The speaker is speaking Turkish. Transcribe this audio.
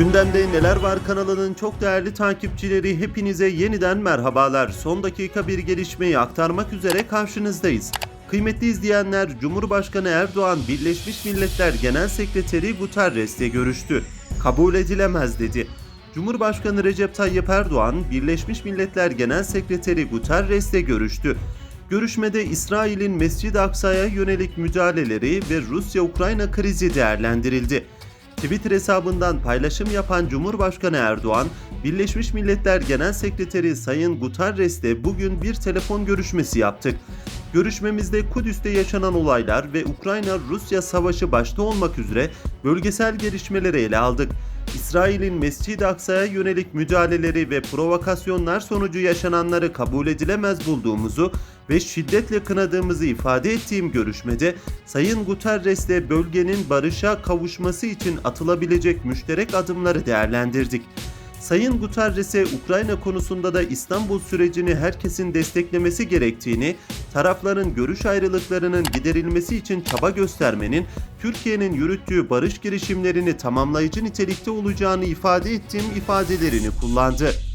Gündemde Neler Var kanalının çok değerli takipçileri hepinize yeniden merhabalar. Son dakika bir gelişmeyi aktarmak üzere karşınızdayız. Kıymetli izleyenler, Cumhurbaşkanı Erdoğan Birleşmiş Milletler Genel Sekreteri Guterres'le görüştü. Kabul edilemez dedi. Cumhurbaşkanı Recep Tayyip Erdoğan, Birleşmiş Milletler Genel Sekreteri Guterres'le görüştü. Görüşmede İsrail'in Mescid-i Aksa'ya yönelik müdahaleleri ve Rusya-Ukrayna krizi değerlendirildi. Twitter hesabından paylaşım yapan Cumhurbaşkanı Erdoğan, Birleşmiş Milletler Genel Sekreteri Sayın Guterres'le bugün bir telefon görüşmesi yaptık. Görüşmemizde Kudüs'te yaşanan olaylar ve Ukrayna-Rusya savaşı başta olmak üzere bölgesel gelişmeleri ele aldık. İsrail'in Mescid-i Aksa'ya yönelik müdahaleleri ve provokasyonlar sonucu yaşananları kabul edilemez bulduğumuzu ve şiddetle kınadığımızı ifade ettiğim görüşmede Sayın Guterres'le bölgenin barışa kavuşması için atılabilecek müşterek adımları değerlendirdik. Sayın Guterres'e Ukrayna konusunda da İstanbul sürecini herkesin desteklemesi gerektiğini, tarafların görüş ayrılıklarının giderilmesi için çaba göstermenin Türkiye'nin yürüttüğü barış girişimlerini tamamlayıcı nitelikte olacağını ifade ettiğim ifadelerini kullandı.